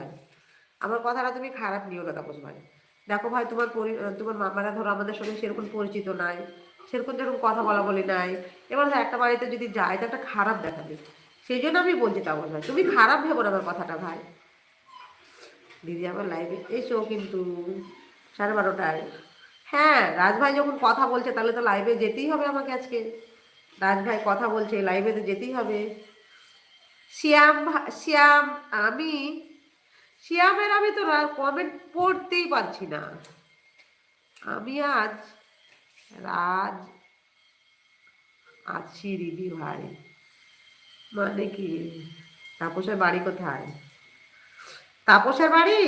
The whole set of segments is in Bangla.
ভাই আমার কথাটা তুমি খারাপ নিও না তাপস ভাই দেখো ভাই, তোমার তোমার মামারা ধরো আমাদের সঙ্গে সেরকম পরিচিত নাই, সেরকম যেরকম কথা বলা বলি নাই। এবার ধর একটা বাড়িতে যদি যায়, তো একটা খারাপ দেখাবে সেই জন্য আমি বলছি তাপস ভাই তুমি খারাপ ভেবো না আমার কথাটা ভাই। দিদি আমার লাইভে এসো কিন্তু, সাড়ে বারোটায়। হ্যাঁ রাজভাই যখন কথা বলছে, তাহলে তো লাইভে যেতেই হবে আমাকে আজকে। রাজভাই কথা বলছে লাইভে তো যেতেই হবে। শ্যাম শ্যাম, আমি শ্যামের আমি তো কমেন্ট পড়তেই পারছি না। আমি আজ রাজ আছি দিদি ভাই। মানে কি? তাপসের বাড়ি কোথায়? তাপসের বাড়ি?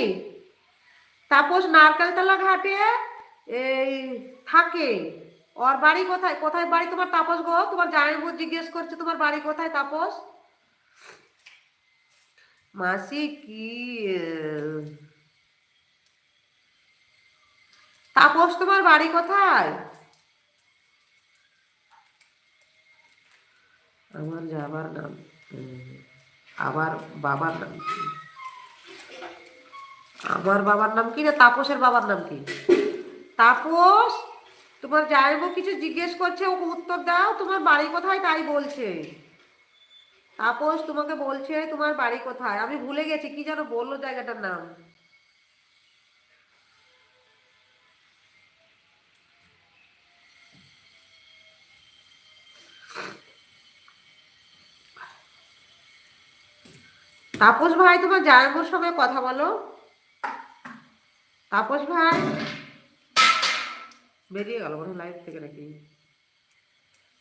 তাপস নারকেলতলা ঘাটে এই থাকে। ওর বাড়ি কোথায়? কোথায় বাড়ি তোমার তাপস গো? তোমার জামাইবু জিজ্ঞেস করছে, তোমার বাড়ি কোথায় তাপস? মাসি কি তাপস তোমার বাড়ি কোথায়? আমার যাবার নাম, আবার বাবার নাম? আমার বাবার নাম কি না তাপসের বাবার নাম কি? তাপস, তোমার জামাইবু কিছু জিজ্ঞেস করছে, ওকে উত্তর দাও, তোমার বাড়ি কোথায় তাই বলছে। তাপস তোমাকে বলছে তোমার বাড়ি কোথায়? আমি ভুলে গেছি, কি যেন বলল জায়গাটার নাম? তাপস ভাই, তোমার জামাইবুর সঙ্গে কথা বলো। তাপস ভাই। বেরিয়ে গেল মনে লাইভ থেকে নাকি?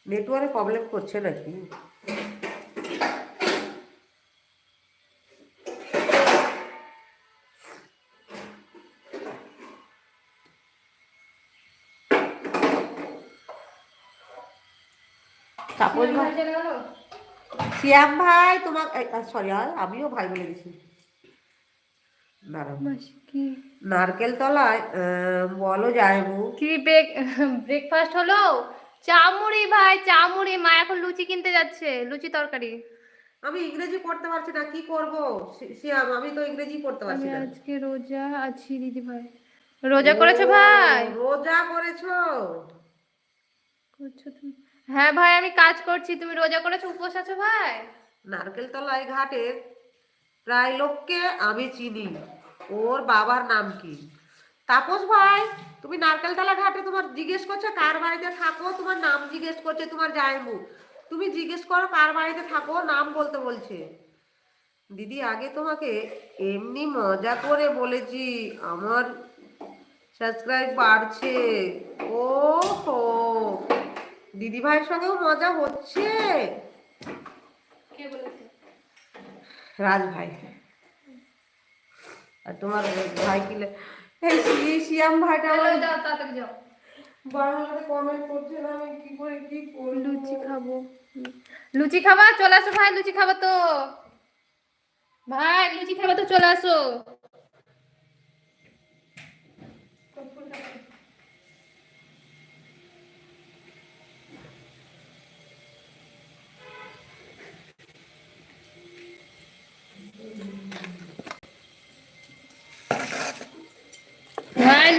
নেটওয়ার্কে প্রবলেম করছে নাকি? তাপস ভাই শ্যাম ভাই তোমার সরি আমিও ভাই বলে দিছি নারকেল তলায় বলো যাইবু কি ব্রেক ব্রেকফাস্ট হলো? চামুড়ি ভাই চামুড়ি। মা এখন লুচি কিনতে যাচ্ছে লুচি তরকারি। আমি ইংরেজি পড়তে পারছি না কি করব? শ্যাম আমি তো ইংরেজি পড়তে পারছি না। আজকে রোজা আছি দিদি ভাই। রোজা করেছ ভাই? রোজা করেছ? করছ তুমি। হ্যাঁ ভাই, আমি কাজ করছি। তুমি রোজা করেছ, উপোস আছো ভাই? নারকেল তলায় ঘাটের প্রায় লোককে আমি চিনি। ওর বাবার নাম কি? তাপস ভাই, তুমি নারকেলতলা ঘাটে তোমার জিজ্ঞেস করছ, কার বাড়িতে থাকো? তোমার নাম জিজ্ঞেস করছে, তোমার জায়মু তুমি জিজ্ঞেস করো, কার বাড়িতে থাকো? নাম বলতে বলছে। দিদি, আগে তোমাকে এমনি মজা করে বলেছি, আমার সাবস্ক্রাইব বাড়ছে। ও হো দিদি ভাইয়ের সঙ্গেও মজা হচ্ছে। কে বলেছে? রাজ ভাই আর তোমার ভাই কি এই শিয়াম ভাইটা আমার যাও তাড়াতাড়ি যাও। বাংলাতে কমেন্ট করছে না আমি কি করে কি করব? লুচি খাব। লুচি খাবা? চলে আসো ভাই লুচি খাব তো। ভাই লুচি খাব তো চলে আসো।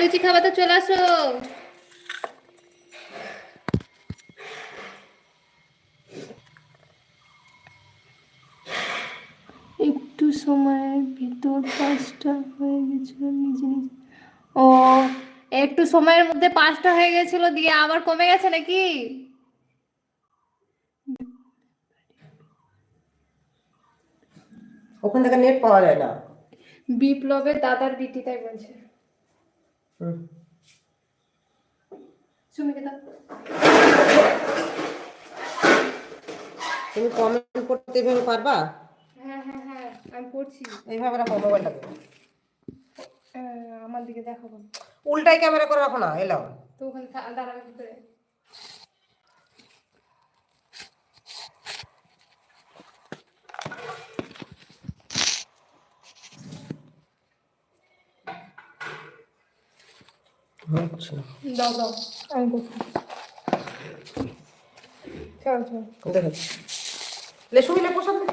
লুচি খাবা তো চলে আসো। একটু সময়ের ভিতর পাঁচটা হয়ে গেছিল নিজে নিজে। ও একটু সময়ের মধ্যে পাঁচটা হয়ে গেছিল দিয়ে আবার কমে গেছে নাকি? ওখান থেকে নেট পাওয়া যায় না। বিপ্লবের দাদার বিটি তাই বলছে। সুমিকে দাও তুমি কমেন্ট করতে এভাবে পারবা? হ্যাঁ হ্যাঁ হ্যাঁ আমি করছি এইভাবে রাখো মোবাইলটা আমার দিকে দেখাবো উল্টাই ক্যামেরা করে রাখো না এলাও। তো ওখানে দাঁড়াবে ভিতরে আচ্ছা। দাও দাও আমি করছি চলো চলো দেখো। লে লেপো পোষাবে